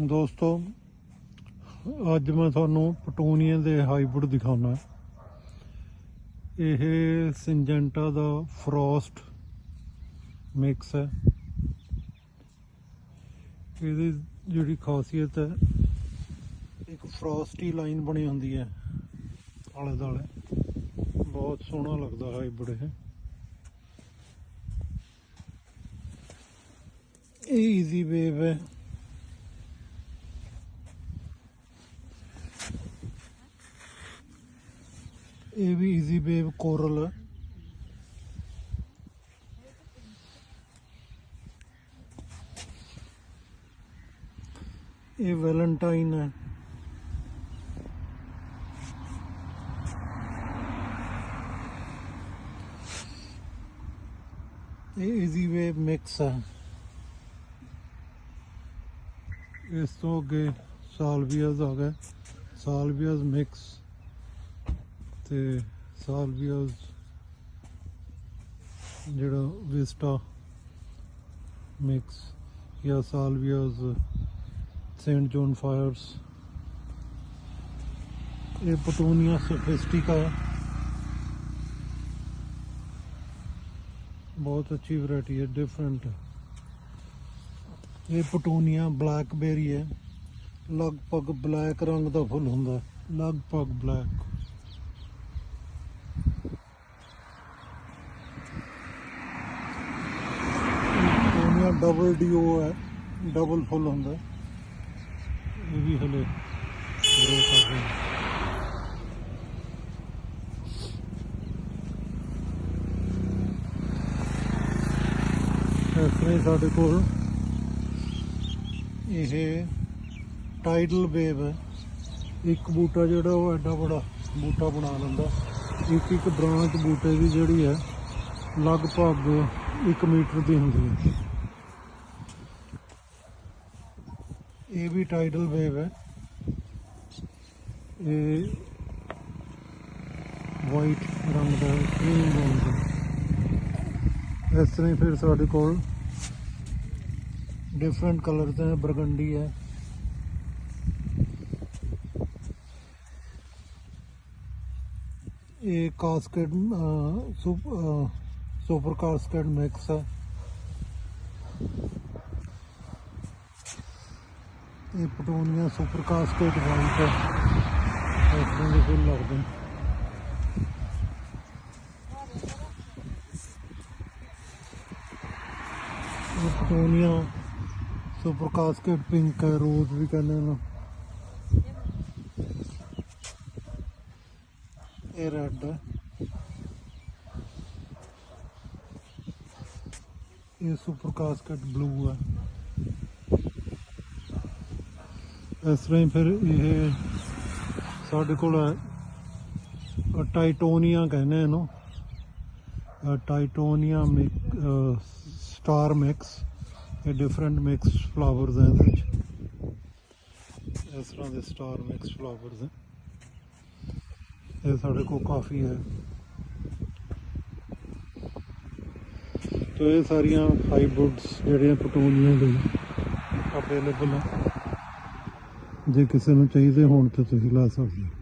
ਦੋਸਤੋ, ਅੱਜ ਮੈਂ ਤੁਹਾਨੂੰ ਪਟੂਨੀਆ ਦੇ ਹਾਈਬ੍ਰਿਡ ਦਿਖਾਉਣਾ ਇਹ ਸਿੰਜੈਂਟਾ ਦਾ ਫਰੋਸਟ ਮਿਕਸ ਹੈ। ਇਹਦੀ ਜਿਹੜੀ ਖਾਸੀਅਤ ਹੈ, ਇੱਕ ਫਰੋਸਟੀ ਲਾਈਨ ਬਣੀ ਹੁੰਦੀ ਹੈ ਆਲੇ ਦੁਆਲੇ। ਬਹੁਤ ਸੋਹਣਾ ਲੱਗਦਾ ਹਾਈਬ੍ਰਿਡ ਇਹ। ਇਹ ਈਜ਼ੀ ਵੇਵ ਹੈ। ਇਹ ਵੀ ਈਜ਼ੀ ਵੇਵ ਕੋਰਲ। ਹੈ ਇਹ ਵੈਲੈਂਟਾਈਨ ਹੈ। ਇਹ ਈਜ਼ੀ ਵੇਵ ਮਿਕਸ ਹੈ। ਇਸ ਤੋਂ ਅੱਗੇ ਸਾਲਵੀਆਜ਼ ਆ ਗਿਆ ਸਾਲਵੀਆਜ਼ ਮਿਕਸ ਤੇ ਸਾਲਵੀਅਸ ਜਿਹੜਾ ਵਿਸਟਾ ਮਿਕਸ ਜਾਂ ਸਾਲਵੀਅਸ ਸੇਂਟ ਜੋਨ ਫਾਇਰਸ ਇਹ ਪਟੋਨੀਆ ਸੋਫਿਸਟਿਕਾ ਬਹੁਤ ਅੱਛੀ ਵੈਰਾਈਟੀ ਹੈ ਡਿਫਰੈਂਟ ਇਹ ਪਟੋਨੀਆ ਬਲੈਕਬੇਰੀ ਹੈ ਲਗਭਗ ਬਲੈਕ ਰੰਗ ਦਾ ਫੁੱਲ ਹੁੰਦਾ, ਲਗਭਗ ਬਲੈਕ ਪਟੂਨੀਆ ਡਬਲ ਡੀਓ ਹੈ ਡਬਲ ਫੁੱਲ ਹੁੰਦਾ। ਇਹ ਵੀ ਹਲੇ ਗਰੋ ਕਰ ਰਹੇ ਹੈ ਇਸ ਤਰ੍ਹਾਂ ਹੀ ਸਾਡੇ ਕੋਲ ਇਹ ਟਾਈਡਲ ਵੇਵ ਹੈ। ਇੱਕ ਬੂਟਾ ਜਿਹੜਾ ਉਹ ਐਡਾ ਬੜਾ ਬੂਟਾ ਬਣਾ ਲੈਂਦਾ। ਇੱਕ ਇੱਕ ਬ੍ਰਾਂਚ ਬੂਟੇ ਦੀ ਜਿਹੜੀ ਹੈ ਲਗਭਗ 1 ਮੀਟਰ ਦੀ ਹੁੰਦੀ ਹੈ। ਇਹ ਵੀ ਟਾਈਡਲ ਵੇਵ ਹੈ ਇਹ ਵਾਈਟ ਰੰਗ ਦਾ ਕ੍ਰੀਮ ਰੰਗ ਦਾ ਇਸ ਤਰ੍ਹਾਂ ਹੀ ਫਿਰ ਸਾਡੇ ਕੋਲ ਡਿਫਰੈਂਟ ਕਲਰ ਤੇ ਹੈ ਬਰਗੰਡੀ ਹੈ ਇਹ ਕਾਸਕੇਡ ਸੁਪਰ ਕਾਸਕੇਡ ਮਿਕਸ ਹੈ ਇਹ ਪਟੋਨੀਆ ਸੁਪਰ ਕਾਸਕੇਡ ਵਾਈਟ ਇਸ ਤਰ੍ਹਾਂ ਦੇ ਫੁੱਲ ਲੱਗਦੇ ਨੇ। ਇਹ ਪਟੋਨੀਆ ਸੁਪਰ ਕਾਸਕੇਟ ਪਿੰਕ ਹੈ, ਰੋਜ਼ ਵੀ ਕਹਿੰਦੇ ਨੇ। ਇਹ ਰੈੱਡ ਹੈ। ਇਹ ਸੁਪਰ ਕਾਸਕੇਟ ਬਲੂ ਹੈ। ਇਸ ਤਰ੍ਹਾਂ ਹੀ ਫਿਰ ਇਹ ਸਾਡੇ ਕੋਲ ਟਾਈਟੋਨੀਆ ਕਹਿੰਦੇ ਇਹਨੂੰ। ਟਾਈਟੋਨੀਆ ਸਟਾਰ ਮਿਕਸ, ਇਹ ਡਿਫਰੈਂਟ ਮਿਕਸ ਫਲਾਵਰਸ ਹੈ ਇਹਦੇ ਵਿੱਚ। ਇਸ ਤਰ੍ਹਾਂ ਦੇ ਸਟਾਰ ਮਿਕਸ ਫਲਾਵਰਸ ਹੈ ਇਹ ਸਾਡੇ ਕੋਲ ਕਾਫੀ ਹੈ। ਤੋ ਇਹ ਸਾਰੀਆਂ ਹਾਈਬ੍ਰਿਡਸ ਜਿਹੜੀਆਂ ਪਟੋਨੀਆਂ ਦੇ ਅਵੇਲੇਬਲ ਹੈ ਜੇ ਕਿਸੇ ਨੂੰ ਚਾਹੀਦੇ ਹੋਣ ਤਾਂ ਤੁਸੀਂ ਲਾ ਸਕਦੇ ਹੋ।